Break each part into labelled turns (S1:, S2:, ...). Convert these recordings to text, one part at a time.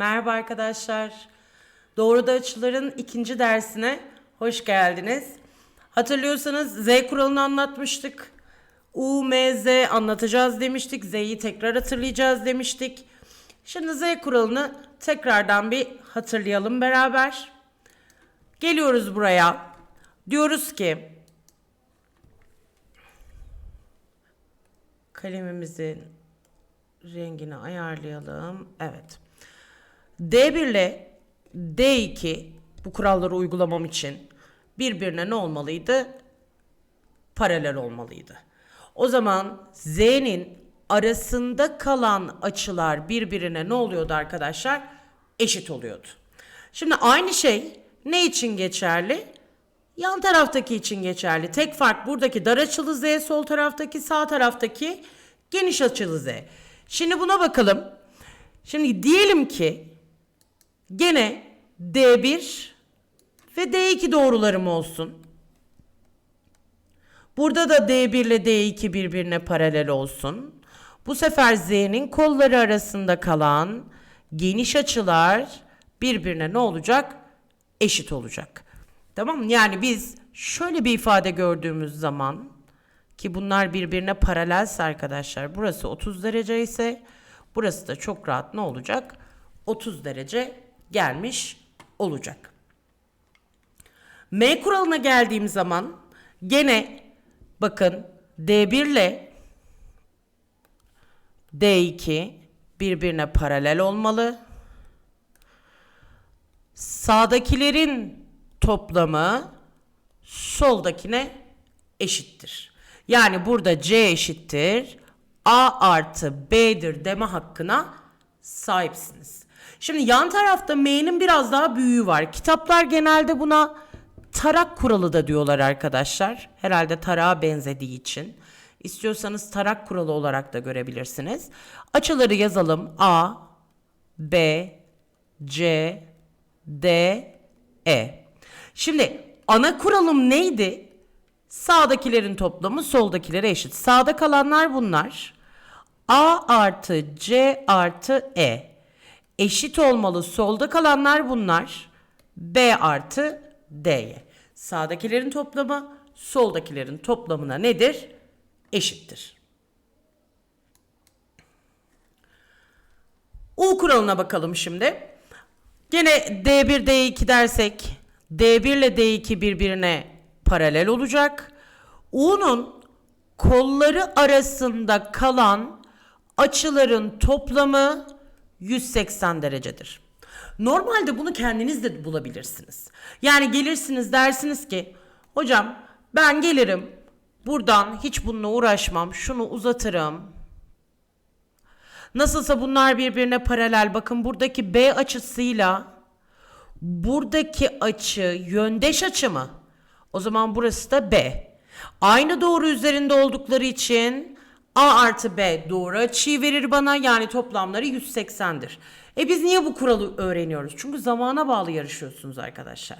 S1: Merhaba arkadaşlar. Doğruda açıların ikinci dersine hoş geldiniz. Hatırlıyorsanız Z kuralını anlatmıştık. U, M, Z anlatacağız demiştik. Z'yi tekrar hatırlayacağız demiştik. Şimdi Z kuralını tekrardan bir hatırlayalım beraber. Geliyoruz buraya. Diyoruz ki kalemimizin rengini ayarlayalım. Evet. D1 ile D2 bu kuralları uygulamam için birbirine ne olmalıydı? Paralel olmalıydı. O zaman Z'nin arasında kalan açılar birbirine ne oluyordu arkadaşlar? Eşit oluyordu. Şimdi aynı şey ne için geçerli? Yan taraftaki için geçerli. Tek fark buradaki dar açılı Z, sol taraftaki sağ taraftaki geniş açılı Z. Şimdi buna bakalım. Şimdi diyelim ki gene D1 ve D2 doğrularım olsun. Burada da D1 ile D2 birbirine paralel olsun. Bu sefer Z'nin kolları arasında kalan geniş açılar birbirine ne olacak? Eşit olacak. Tamam mı? Yani biz şöyle bir ifade gördüğümüz zaman ki bunlar birbirine paralelse arkadaşlar burası 30 derece ise burası da çok rahat ne olacak? 30 derece gelmiş olacak. M kuralına geldiğim zaman gene bakın D1 ile D2 birbirine paralel olmalı. Sağdakilerin toplamı soldakine eşittir. Yani burada C eşittir A artı B'dir deme hakkına sahipsiniz. Şimdi yan tarafta M'nin biraz daha büyüğü var. Kitaplar genelde buna tarak kuralı da diyorlar arkadaşlar. Herhalde tarağa benzediği için. İstiyorsanız tarak kuralı olarak da görebilirsiniz. Açıları yazalım. A, B, C, D, E. Şimdi ana kuralım neydi? Sağdakilerin toplamı soldakilere eşit. Sağda kalanlar bunlar. A artı C artı E. Eşit olmalı. Solda kalanlar bunlar. B artı D'ye. Sağdakilerin toplamı soldakilerin toplamına nedir? Eşittir. U kuralına bakalım şimdi. Gene D1 D2 dersek D1 ile D2 birbirine paralel olacak. U'nun kolları arasında kalan açıların toplamı 180 derecedir. Normalde bunu kendiniz de bulabilirsiniz. Yani gelirsiniz dersiniz ki hocam ben gelirim buradan hiç bununla uğraşmam şunu uzatırım. Nasılsa bunlar birbirine paralel. Bakın buradaki B açısıyla buradaki açı yöndeş açı mı? O zaman burası da B. Aynı doğru üzerinde oldukları için A artı B doğru açıyı verir bana. Yani toplamları 180'dir. E biz niye bu kuralı öğreniyoruz? Çünkü zamana bağlı yarışıyorsunuz arkadaşlar.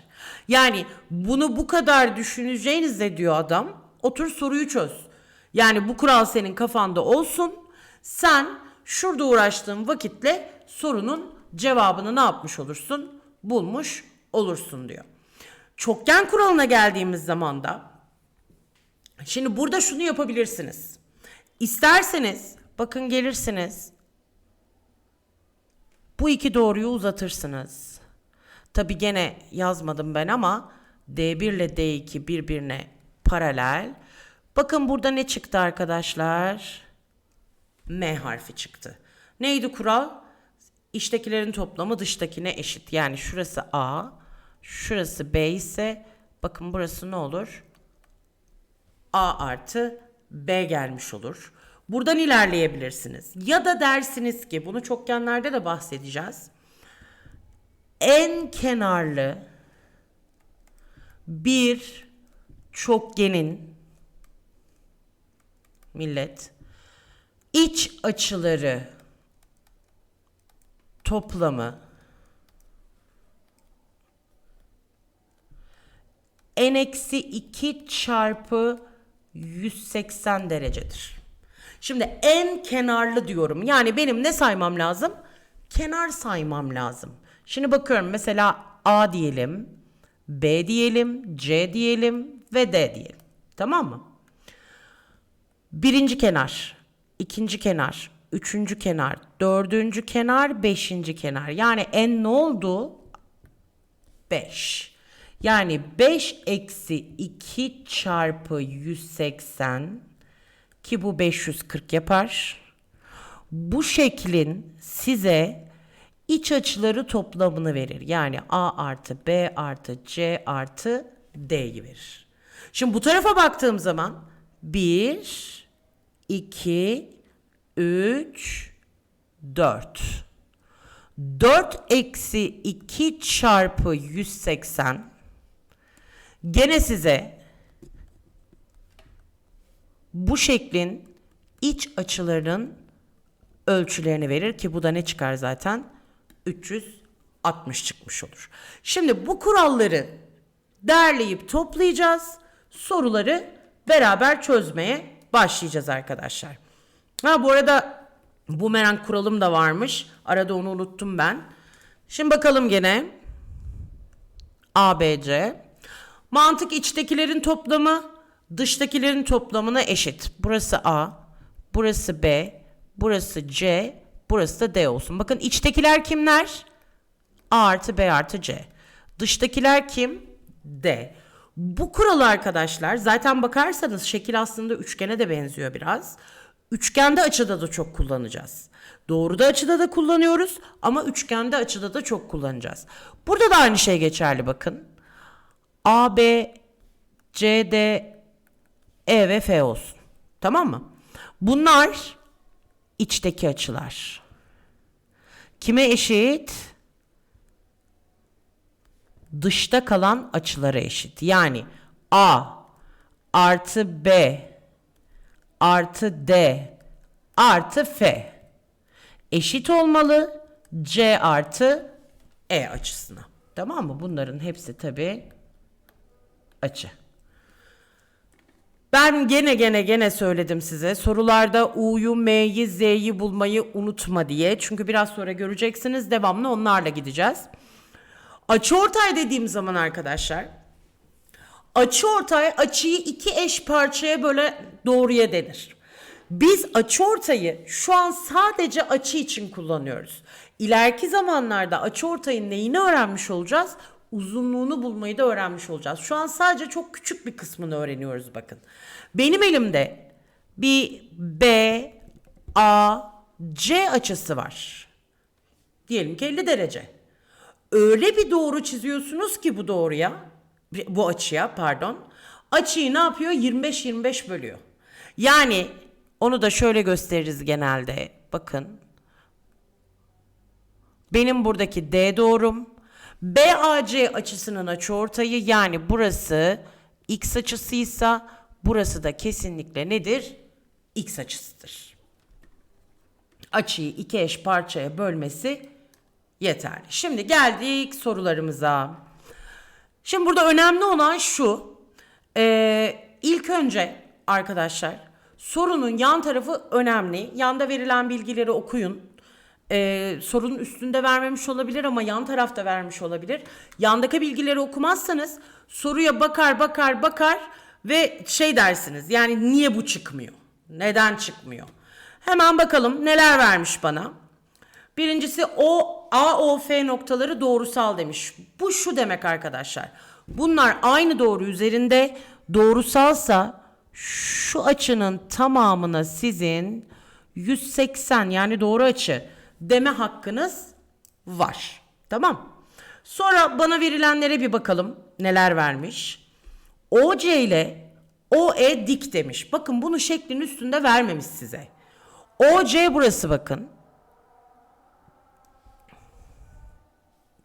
S1: Yani bunu bu kadar düşüneceğinizde diyor adam. Otur soruyu çöz. Yani bu kural senin kafanda olsun. Sen şurada uğraştığın vakitle sorunun cevabını ne yapmış olursun? Bulmuş olursun diyor. Çokgen kuralına geldiğimiz zaman da şimdi burada şunu yapabilirsiniz. İsterseniz bakın gelirsiniz. Bu iki doğruyu uzatırsınız. Tabi gene yazmadım ben ama D1 ile D2 birbirine paralel. Bakın burada ne çıktı arkadaşlar? M harfi çıktı. Neydi kural? İçtekilerin toplamı dıştakine eşit. Yani şurası A, şurası B ise bakın burası ne olur? A artı B gelmiş olur. Buradan ilerleyebilirsiniz. Ya da dersiniz ki bunu çokgenlerde de bahsedeceğiz. En kenarlı bir çokgenin millet iç açıları toplamı n eksi 2 çarpı 180 derecedir. Şimdi en kenarlı diyorum. Yani benim ne saymam lazım? kenar saymam lazım. Şimdi bakıyorum mesela A diyelim, B diyelim, C diyelim ve D diyelim. Tamam mı? Birinci kenar, ikinci kenar, üçüncü kenar, dördüncü kenar, beşinci kenar. Yani en ne oldu? 5. Yani 5 eksi 2 çarpı 180 ki bu 540 yapar. Bu şeklin size iç açıları toplamını verir. Yani A artı B artı C artı D'yi verir. Şimdi bu tarafa baktığım zaman 1, 2, 3, 4. 4 eksi 2 çarpı 180 gene size bu şeklin iç açılarının ölçülerini verir ki bu da ne çıkar zaten? 360 çıkmış olur. Şimdi bu kuralları derleyip toplayacağız. Soruları beraber çözmeye başlayacağız arkadaşlar. Ha bu arada bumerang kuralım da varmış. Arada onu unuttum ben. Şimdi bakalım gene. ABC. Mantık içtekilerin toplamı dıştakilerin toplamına eşit. Burası A, burası B, burası C, burası da D olsun. Bakın içtekiler kimler? A artı B artı C. Dıştakiler kim? D. Bu kuralı arkadaşlar zaten bakarsanız şekil aslında üçgene de benziyor biraz. Üçgende açıda da çok kullanacağız. Doğruda açıda da kullanıyoruz ama üçgende açıda da çok kullanacağız. Burada da aynı şey geçerli bakın. A, B, C, D, E ve F olsun. Tamam mı? Bunlar içteki açılar. Kime eşit? Dışta kalan açılara eşit. Yani A artı B artı D artı F eşit olmalı C artı E açısına. Tamam mı? Bunların hepsi tabi açı. Ben gene gene gene söyledim size. Sorularda U'yu, M'yi, Z'yi bulmayı unutma diye. Çünkü biraz sonra göreceksiniz. Devamlı onlarla gideceğiz. Açıortay dediğim zaman arkadaşlar açıortay açıyı iki eş parçaya böyle doğruya denir. Biz açıortayı şu an sadece açı için kullanıyoruz. İleriki zamanlarda açıortayın neyini öğrenmiş olacağız? Uzunluğunu bulmayı da öğrenmiş olacağız. Şu an sadece çok küçük bir kısmını öğreniyoruz bakın. Benim elimde bir B, A, C açısı var. Diyelim ki 50 derece öyle bir doğru çiziyorsunuz ki bu doğruya, bu açıya pardon. Açıyı ne yapıyor? 25-25 bölüyor. Yani onu da şöyle gösteririz genelde. Bakın. Benim buradaki D doğrum. BAC açısının açıortayı yani burası x açısıysa burası da kesinlikle nedir? X açısıdır. Açıyı iki eş parçaya bölmesi yeterli. Şimdi geldik sorularımıza. Şimdi burada önemli olan şu. Ee, ilk önce arkadaşlar sorunun yan tarafı önemli. Yanda verilen bilgileri okuyun. Ee, sorunun üstünde vermemiş olabilir ama yan tarafta vermiş olabilir. Yandaki bilgileri okumazsanız soruya bakar bakar bakar ve şey dersiniz. Yani niye bu çıkmıyor? Neden çıkmıyor? Hemen bakalım neler vermiş bana. Birincisi o A, O, F noktaları doğrusal demiş. Bu şu demek arkadaşlar. Bunlar aynı doğru üzerinde doğrusalsa şu açının tamamına sizin 180 yani doğru açı deme hakkınız var. Tamam. Sonra bana verilenlere bir bakalım neler vermiş. OC ile OE dik demiş. Bakın bunu şeklin üstünde vermemiş size. OC burası bakın.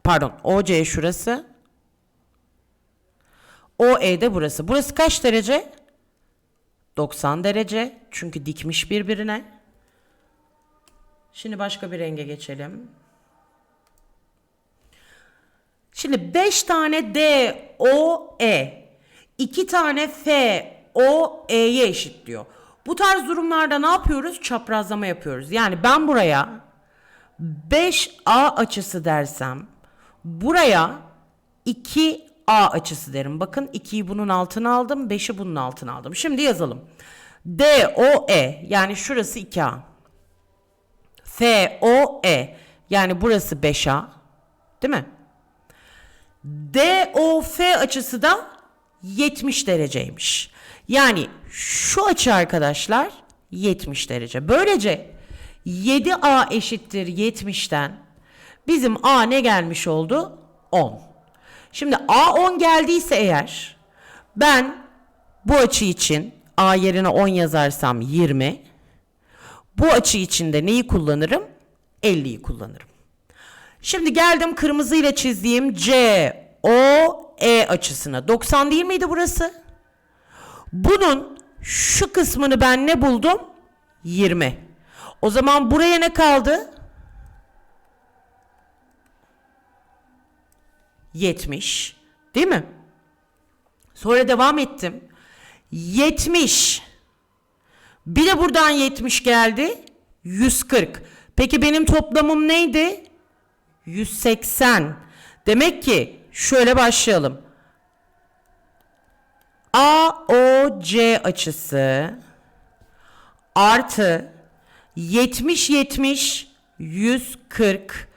S1: Pardon OC şurası. OE de burası. Burası kaç derece? 90 derece. Çünkü dikmiş birbirine. Şimdi başka bir renge geçelim. Şimdi 5 tane D, O, E, 2 tane F, O, E'ye eşitliyor. Bu tarz durumlarda ne yapıyoruz? Çaprazlama yapıyoruz. Yani ben buraya 5A açısı dersem buraya 2A açısı derim. Bakın 2'yi bunun altına aldım, 5'i bunun altına aldım. Şimdi yazalım. DOE yani şurası 2A. FOE yani burası 5A. Değil mi? DOF açısı da 70 dereceymiş. Yani şu açı arkadaşlar 70 derece. Böylece 7A eşittir 70'ten bizim A ne gelmiş oldu? 10. Şimdi A 10 geldiyse eğer ben bu açı için A yerine 10 yazarsam 20. Bu açı için de neyi kullanırım? 50'yi kullanırım. Şimdi geldim kırmızıyla çizdiğim C O E açısına. 90 değil miydi burası? Bunun şu kısmını ben ne buldum? 20. O zaman buraya ne kaldı? 70. Değil mi? Sonra devam ettim. 70. Bir de buradan 70 geldi. 140. Peki benim toplamım neydi? 180. Demek ki şöyle başlayalım. AOC açısı artı 70 70 140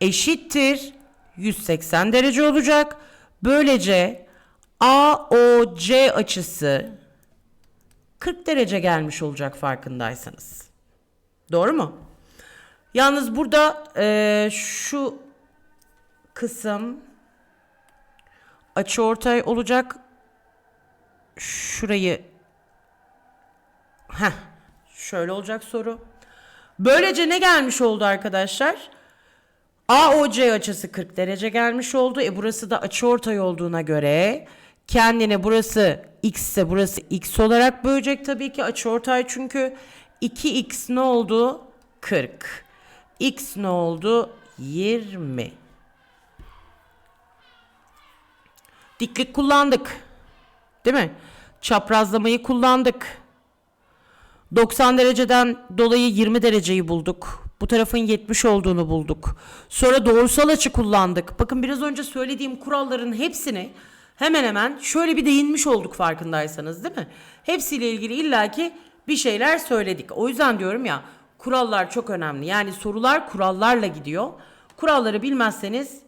S1: eşittir 180 derece olacak. Böylece AOC açısı 40 derece gelmiş olacak farkındaysanız. Doğru mu? Yalnız burada eee, şu kısım açı ortay olacak. Şurayı Heh, şöyle olacak soru. Böylece ne gelmiş oldu arkadaşlar? AOC açısı 40 derece gelmiş oldu. E burası da açıortay olduğuna göre kendine burası x ise burası x olarak bölecek tabii ki açıortay çünkü 2x ne oldu? 40. x ne oldu? 20. Diklik kullandık. Değil mi? Çaprazlamayı kullandık. 90 dereceden dolayı 20 dereceyi bulduk. Bu tarafın 70 olduğunu bulduk. Sonra doğrusal açı kullandık. Bakın biraz önce söylediğim kuralların hepsini hemen hemen şöyle bir değinmiş olduk farkındaysanız değil mi? Hepsiyle ilgili illaki bir şeyler söyledik. O yüzden diyorum ya kurallar çok önemli. Yani sorular kurallarla gidiyor. Kuralları bilmezseniz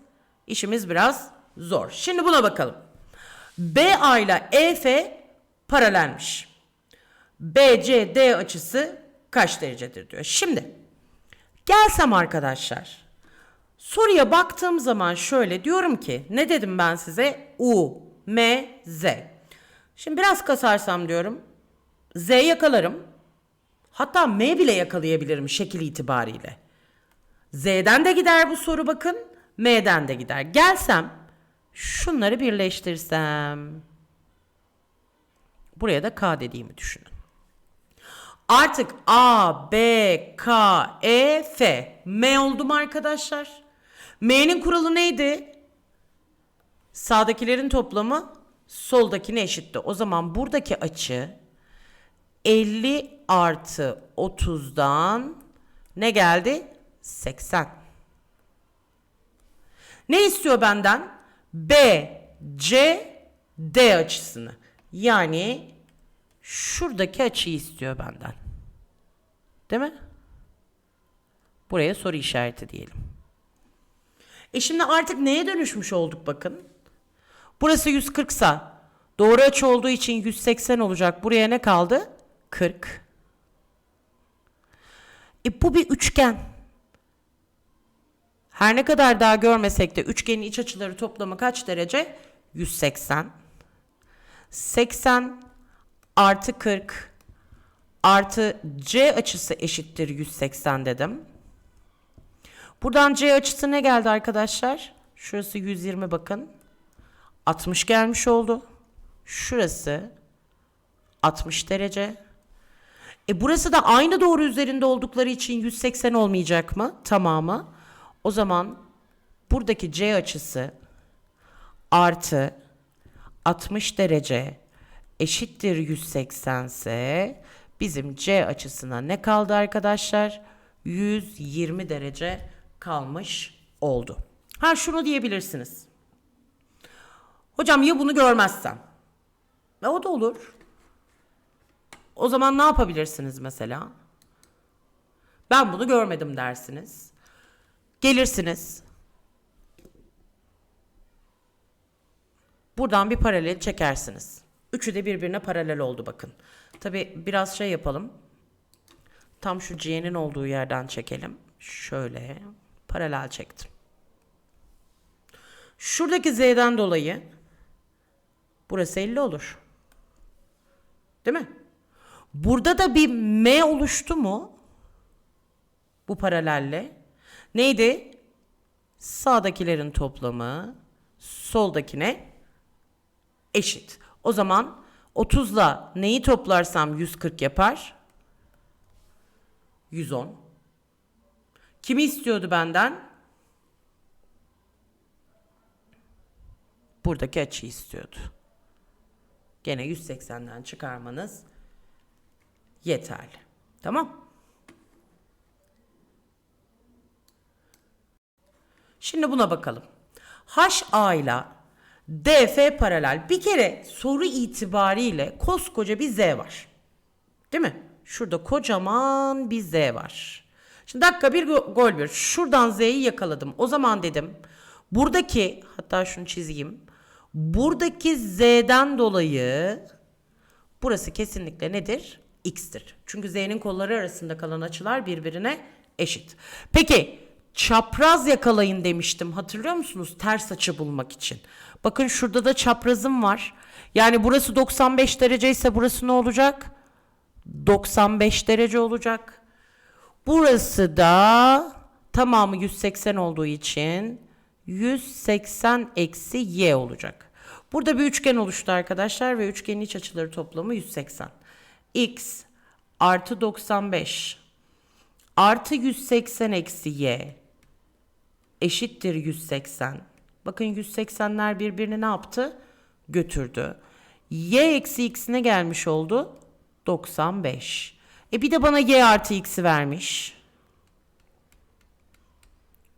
S1: işimiz biraz zor. Şimdi buna bakalım. BA ile EF paralelmiş. BCD açısı kaç derecedir diyor. Şimdi gelsem arkadaşlar soruya baktığım zaman şöyle diyorum ki ne dedim ben size? U, M, Z. Şimdi biraz kasarsam diyorum Z yakalarım. Hatta M bile yakalayabilirim şekil itibariyle. Z'den de gider bu soru bakın. M'den de gider. Gelsem şunları birleştirsem. Buraya da K dediğimi düşünün. Artık A, B, K, E, F. M oldu mu arkadaşlar? M'nin kuralı neydi? Sağdakilerin toplamı soldakine eşitti. O zaman buradaki açı 50 artı 30'dan ne geldi? 80. Ne istiyor benden? B, C, D açısını. Yani şuradaki açıyı istiyor benden. Değil mi? Buraya soru işareti diyelim. E şimdi artık neye dönüşmüş olduk bakın. Burası 140 sa doğru açı olduğu için 180 olacak. Buraya ne kaldı? 40. E bu bir üçgen. Her ne kadar daha görmesek de üçgenin iç açıları toplamı kaç derece? 180. 80 artı 40 artı C açısı eşittir 180 dedim. Buradan C açısı ne geldi arkadaşlar? Şurası 120 bakın. 60 gelmiş oldu. Şurası 60 derece. E burası da aynı doğru üzerinde oldukları için 180 olmayacak mı? Tamamı. O zaman buradaki C açısı artı 60 derece eşittir 180 ise bizim C açısına ne kaldı arkadaşlar? 120 derece kalmış oldu. Ha şunu diyebilirsiniz. Hocam ya bunu görmezsem? E o da olur. O zaman ne yapabilirsiniz mesela? Ben bunu görmedim dersiniz. Gelirsiniz. Buradan bir paralel çekersiniz. Üçü de birbirine paralel oldu bakın. Tabi biraz şey yapalım. Tam şu C'nin olduğu yerden çekelim. Şöyle paralel çektim. Şuradaki Z'den dolayı burası 50 olur. Değil mi? Burada da bir M oluştu mu? Bu paralelle. Neydi? Sağdakilerin toplamı soldakine eşit. O zaman 30'la neyi toplarsam 140 yapar? 110. Kimi istiyordu benden? Buradaki açıyı istiyordu. Gene 180'den çıkarmanız yeterli. Tamam? Şimdi buna bakalım. HA ile DF paralel. Bir kere soru itibariyle koskoca bir Z var. Değil mi? Şurada kocaman bir Z var. Şimdi dakika bir go- gol bir. Şuradan Z'yi yakaladım. O zaman dedim buradaki hatta şunu çizeyim. Buradaki Z'den dolayı burası kesinlikle nedir? X'tir. Çünkü Z'nin kolları arasında kalan açılar birbirine eşit. Peki çapraz yakalayın demiştim. Hatırlıyor musunuz? Ters açı bulmak için. Bakın şurada da çaprazım var. Yani burası 95 derece ise burası ne olacak? 95 derece olacak. Burası da tamamı 180 olduğu için 180 eksi y olacak. Burada bir üçgen oluştu arkadaşlar ve üçgenin iç açıları toplamı 180. x artı 95 artı 180 eksi y eşittir 180. Bakın 180'ler birbirini ne yaptı? Götürdü. Y eksi x ne gelmiş oldu? 95. E bir de bana y artı x'i vermiş.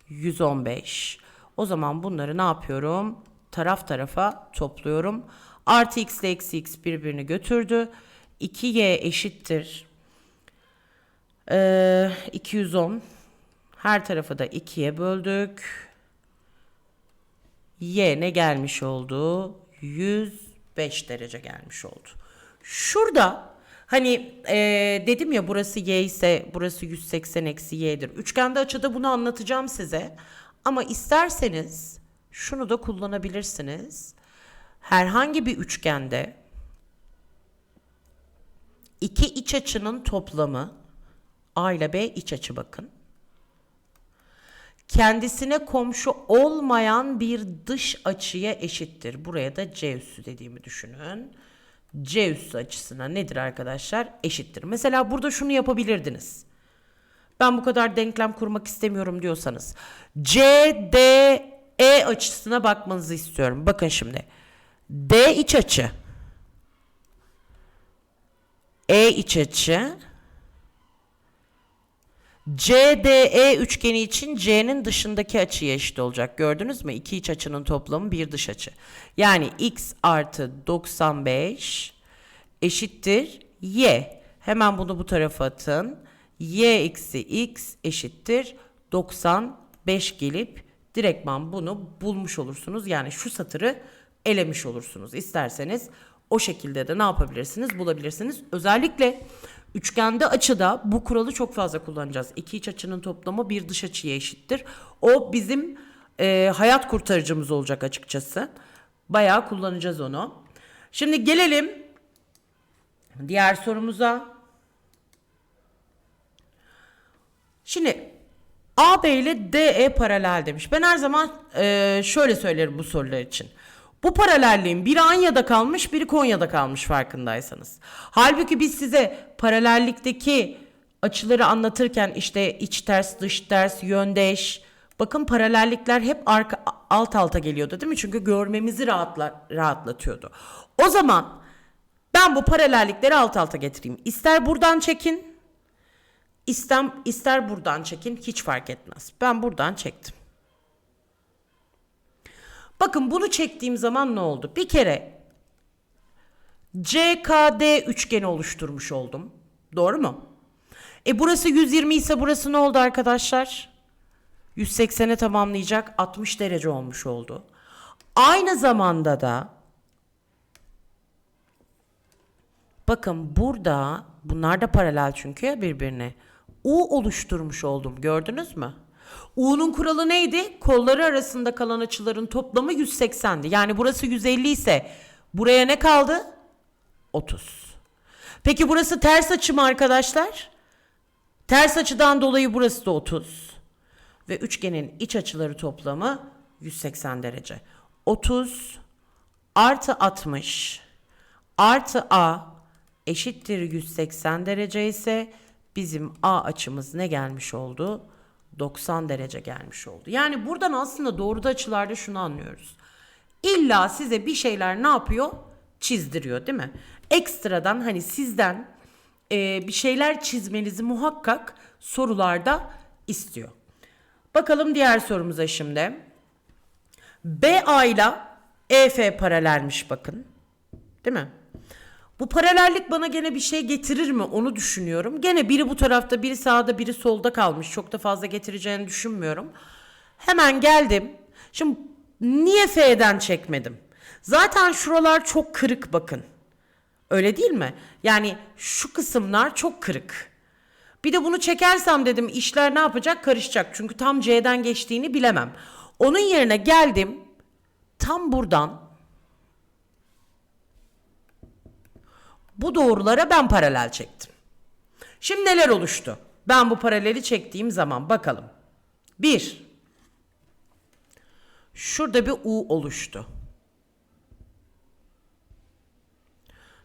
S1: 115. O zaman bunları ne yapıyorum? Taraf tarafa topluyorum. Artı x ile eksi x birbirini götürdü. 2y eşittir. Ee, 210. Her tarafı da 2'ye böldük. Y ne gelmiş oldu? 105 derece gelmiş oldu. Şurada hani eee, dedim ya burası y ise burası 180 eksi y'dir. Üçgende açıda bunu anlatacağım size. Ama isterseniz şunu da kullanabilirsiniz. Herhangi bir üçgende iki iç açının toplamı A ile B iç açı bakın kendisine komşu olmayan bir dış açıya eşittir. Buraya da C üssü dediğimi düşünün. C üssü açısına nedir arkadaşlar? Eşittir. Mesela burada şunu yapabilirdiniz. Ben bu kadar denklem kurmak istemiyorum diyorsanız. C, D, E açısına bakmanızı istiyorum. Bakın şimdi. D iç açı. E iç açı. CDE üçgeni için C'nin dışındaki açıya eşit olacak. Gördünüz mü? İki iç açının toplamı bir dış açı. Yani x artı 95 eşittir y. Hemen bunu bu tarafa atın. y eksi x eşittir 95 gelip direktman bunu bulmuş olursunuz. Yani şu satırı elemiş olursunuz. İsterseniz o şekilde de ne yapabilirsiniz? Bulabilirsiniz. Özellikle üçgende açıda bu kuralı çok fazla kullanacağız. İki iç açının toplamı bir dış açıya eşittir. O bizim e, hayat kurtarıcımız olacak açıkçası. Bayağı kullanacağız onu. Şimdi gelelim diğer sorumuza. Şimdi AB ile DE paralel demiş. Ben her zaman e, şöyle söylerim bu sorular için. Bu paralelliğin biri Anya'da kalmış, biri Konya'da kalmış farkındaysanız. Halbuki biz size paralellikteki açıları anlatırken işte iç ters, dış ters, yöndeş. Bakın paralellikler hep arka, alt alta geliyordu değil mi? Çünkü görmemizi rahatla, rahatlatıyordu. O zaman ben bu paralellikleri alt alta getireyim. İster buradan çekin, İstem, ister buradan çekin hiç fark etmez. Ben buradan çektim. Bakın bunu çektiğim zaman ne oldu? Bir kere CKD üçgeni oluşturmuş oldum. Doğru mu? E burası 120 ise burası ne oldu arkadaşlar? 180'e tamamlayacak 60 derece olmuş oldu. Aynı zamanda da bakın burada bunlar da paralel çünkü ya birbirine. U oluşturmuş oldum gördünüz mü? U'nun kuralı neydi? Kolları arasında kalan açıların toplamı 180'di. Yani burası 150 ise buraya ne kaldı? 30. Peki burası ters açı mı arkadaşlar? Ters açıdan dolayı burası da 30. Ve üçgenin iç açıları toplamı 180 derece. 30 artı 60 artı A eşittir 180 derece ise bizim A açımız ne gelmiş oldu? 90 derece gelmiş oldu. Yani buradan aslında doğruda açılarda şunu anlıyoruz. İlla size bir şeyler ne yapıyor? Çizdiriyor değil mi? Ekstradan hani sizden e, bir şeyler çizmenizi muhakkak sorularda istiyor. Bakalım diğer sorumuza şimdi. BA ile EF paralelmiş bakın. Değil mi? Bu paralellik bana gene bir şey getirir mi onu düşünüyorum. Gene biri bu tarafta biri sağda biri solda kalmış. Çok da fazla getireceğini düşünmüyorum. Hemen geldim. Şimdi niye F'den çekmedim? Zaten şuralar çok kırık bakın. Öyle değil mi? Yani şu kısımlar çok kırık. Bir de bunu çekersem dedim işler ne yapacak karışacak. Çünkü tam C'den geçtiğini bilemem. Onun yerine geldim tam buradan bu doğrulara ben paralel çektim. Şimdi neler oluştu? Ben bu paraleli çektiğim zaman bakalım. Bir, şurada bir U oluştu.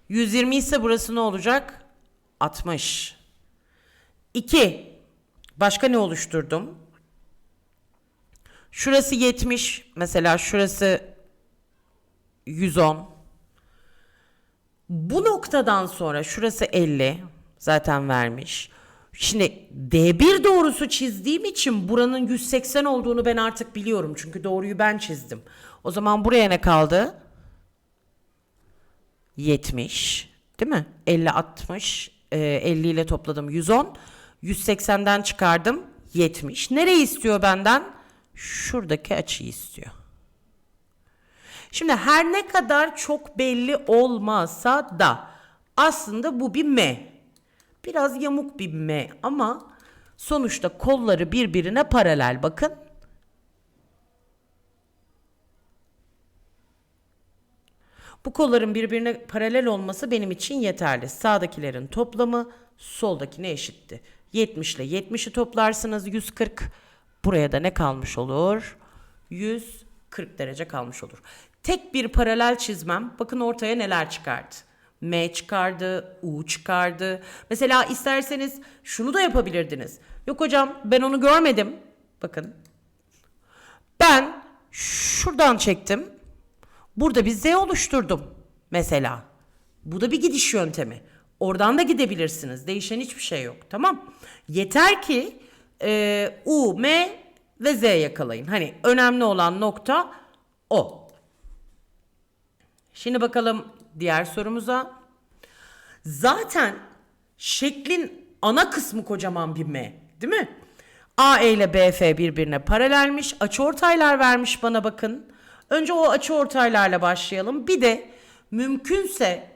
S1: 120 ise burası ne olacak? 60. 2. Başka ne oluşturdum? Şurası 70. Mesela şurası 110. Bu noktadan sonra şurası 50. Zaten vermiş. Şimdi D1 doğrusu çizdiğim için buranın 180 olduğunu ben artık biliyorum. Çünkü doğruyu ben çizdim. O zaman buraya ne kaldı? 70 değil mi? 50 60 e, 50 ile topladım 110. 180'den çıkardım 70. Nereyi istiyor benden? Şuradaki açıyı istiyor. Şimdi her ne kadar çok belli olmasa da aslında bu bir M. Biraz yamuk bir M ama sonuçta kolları birbirine paralel bakın. Bu kolların birbirine paralel olması benim için yeterli. Sağdakilerin toplamı soldakine eşitti. 70 ile 70'i toplarsınız 140. Buraya da ne kalmış olur? 140 derece kalmış olur. Tek bir paralel çizmem bakın ortaya neler çıkardı. M çıkardı, U çıkardı. Mesela isterseniz şunu da yapabilirdiniz. Yok hocam ben onu görmedim. Bakın. Ben şuradan çektim. Burada bir Z oluşturdum mesela. Bu da bir gidiş yöntemi. Oradan da gidebilirsiniz. Değişen hiçbir şey yok. Tamam. Yeter ki e, U, M ve Z yakalayın. Hani önemli olan nokta o. Şimdi bakalım diğer sorumuza. Zaten şeklin ana kısmı kocaman bir M. Değil mi? AE ile BF birbirine paralelmiş. Açıortaylar vermiş bana bakın. Önce o açıortaylarla başlayalım. Bir de mümkünse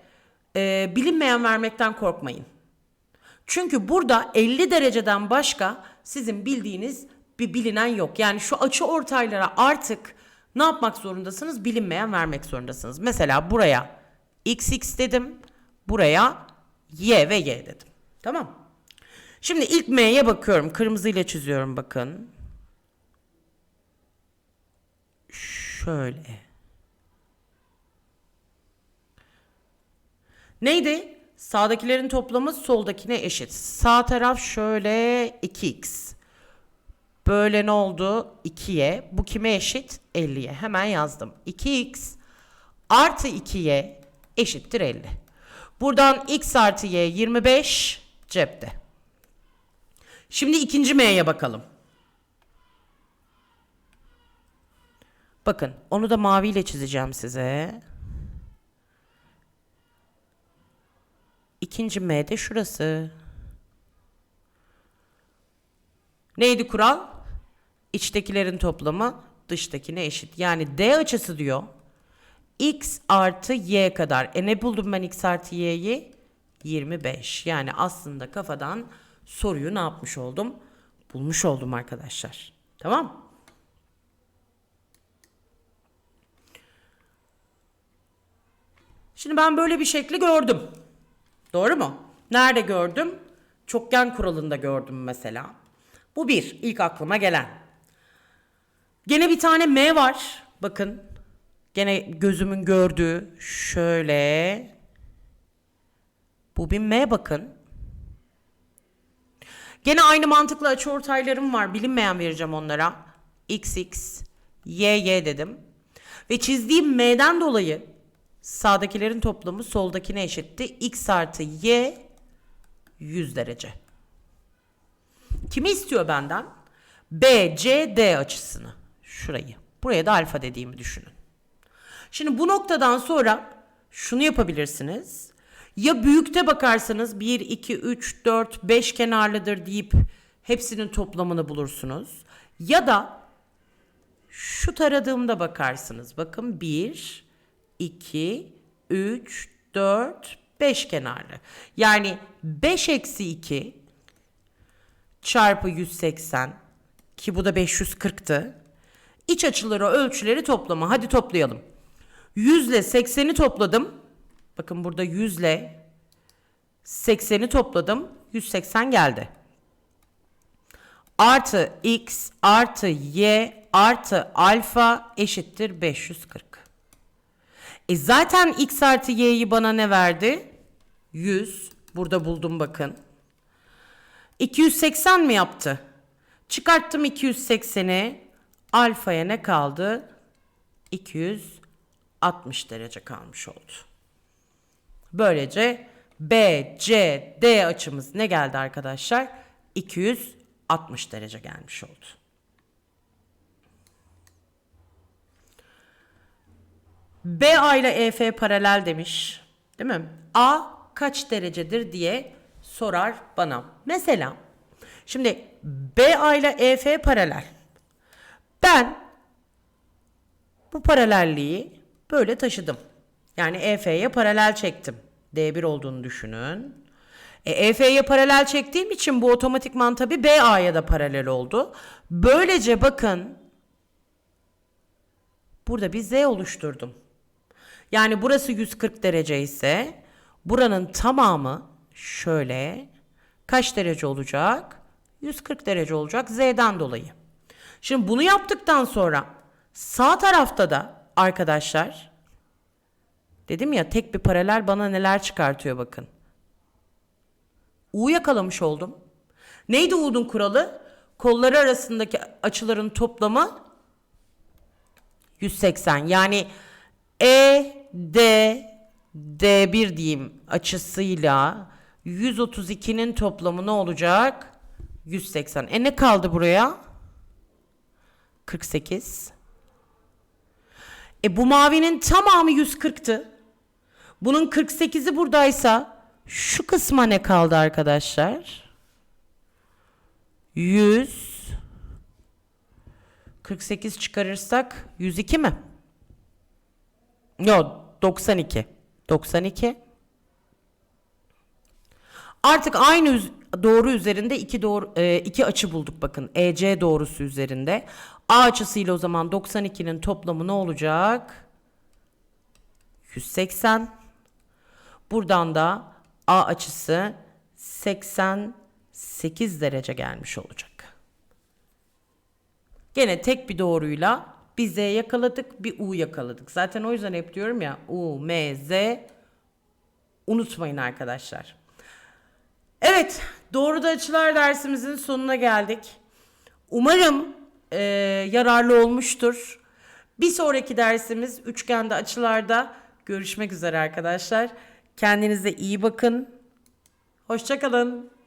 S1: e, bilinmeyen vermekten korkmayın. Çünkü burada 50 dereceden başka sizin bildiğiniz bir bilinen yok. Yani şu açı ortaylara artık ne yapmak zorundasınız? Bilinmeyen vermek zorundasınız. Mesela buraya xx dedim. Buraya y ve y dedim. Tamam. Şimdi ilk m'ye bakıyorum. Kırmızıyla çiziyorum bakın. Şöyle. Neydi? Sağdakilerin toplamı soldakine eşit. Sağ taraf şöyle 2x. Böyle ne oldu? 2y. Bu kime eşit? 50'ye. Hemen yazdım. 2x artı 2y eşittir 50. Buradan x artı y 25 cepte. Şimdi ikinci M'ye bakalım. Bakın onu da maviyle çizeceğim size. İkinci M de şurası. Neydi kural? İçtekilerin toplamı dıştakine eşit. Yani D açısı diyor. X artı Y kadar. E ne buldum ben X artı Y'yi? 25. Yani aslında kafadan soruyu ne yapmış oldum? Bulmuş oldum arkadaşlar. Tamam Şimdi ben böyle bir şekli gördüm. Doğru mu? Nerede gördüm? Çokgen kuralında gördüm mesela. Bu bir. ilk aklıma gelen. Gene bir tane M var. Bakın. Gene gözümün gördüğü şöyle. Bu bir M bakın. Gene aynı mantıkla açıortaylarım var. Bilinmeyen vereceğim onlara. X, X, Y, Y dedim. Ve çizdiğim M'den dolayı sağdakilerin toplamı soldakine eşitti. X artı Y 100 derece. Kimi istiyor benden? B, C, D açısını. Şurayı. Buraya da alfa dediğimi düşünün. Şimdi bu noktadan sonra şunu yapabilirsiniz. Ya büyükte bakarsanız 1, 2, 3, 4, 5 kenarlıdır deyip hepsinin toplamını bulursunuz. Ya da şu taradığımda bakarsınız. Bakın 1, 2, 3, 4, 5 kenarlı. Yani 5 eksi 2 çarpı 180 ki bu da 540'tı. İç açıları ölçüleri toplama. Hadi toplayalım. 100 ile 80'i topladım. Bakın burada 100 ile 80'i topladım. 180 geldi. Artı x artı y artı alfa eşittir 540. E zaten x artı y'yi bana ne verdi? 100. Burada buldum bakın. 280 mi yaptı? Çıkarttım 280'i. Alfaya ne kaldı? 260 derece kalmış oldu. Böylece B, C, D açımız ne geldi arkadaşlar? 260 derece gelmiş oldu. BA ile EF paralel demiş. Değil mi? A kaç derecedir diye sorar bana. Mesela şimdi BA ile EF paralel. Ben bu paralelliği böyle taşıdım. Yani EF'ye paralel çektim. D1 olduğunu düşünün. E, EF'ye paralel çektiğim için bu otomatikman tabi BA'ya da paralel oldu. Böylece bakın burada bir Z oluşturdum. Yani burası 140 derece ise buranın tamamı şöyle kaç derece olacak? 140 derece olacak Z'den dolayı. Şimdi bunu yaptıktan sonra sağ tarafta da arkadaşlar dedim ya tek bir paralel bana neler çıkartıyor bakın. U yakalamış oldum. Neydi U'nun kuralı? Kolları arasındaki açıların toplamı 180. Yani E D D1 diyeyim açısıyla 132'nin toplamı ne olacak? 180. E ne kaldı buraya? 48. E bu mavinin tamamı 140'tı. Bunun 48'i buradaysa şu kısma ne kaldı arkadaşlar? 100 48 çıkarırsak 102 mi? Yok 92. 92. Artık aynı doğru üzerinde iki doğru e, iki açı bulduk bakın. EC doğrusu üzerinde. A açısıyla o zaman 92'nin toplamı ne olacak? 180. Buradan da A açısı 88 derece gelmiş olacak. Gene tek bir doğruyla bir Z yakaladık, bir U yakaladık. Zaten o yüzden hep diyorum ya U, M, Z unutmayın arkadaşlar. Evet, doğru da açılar dersimizin sonuna geldik. Umarım e, yararlı olmuştur. Bir sonraki dersimiz üçgende açılarda görüşmek üzere arkadaşlar. Kendinize iyi bakın. Hoşçakalın.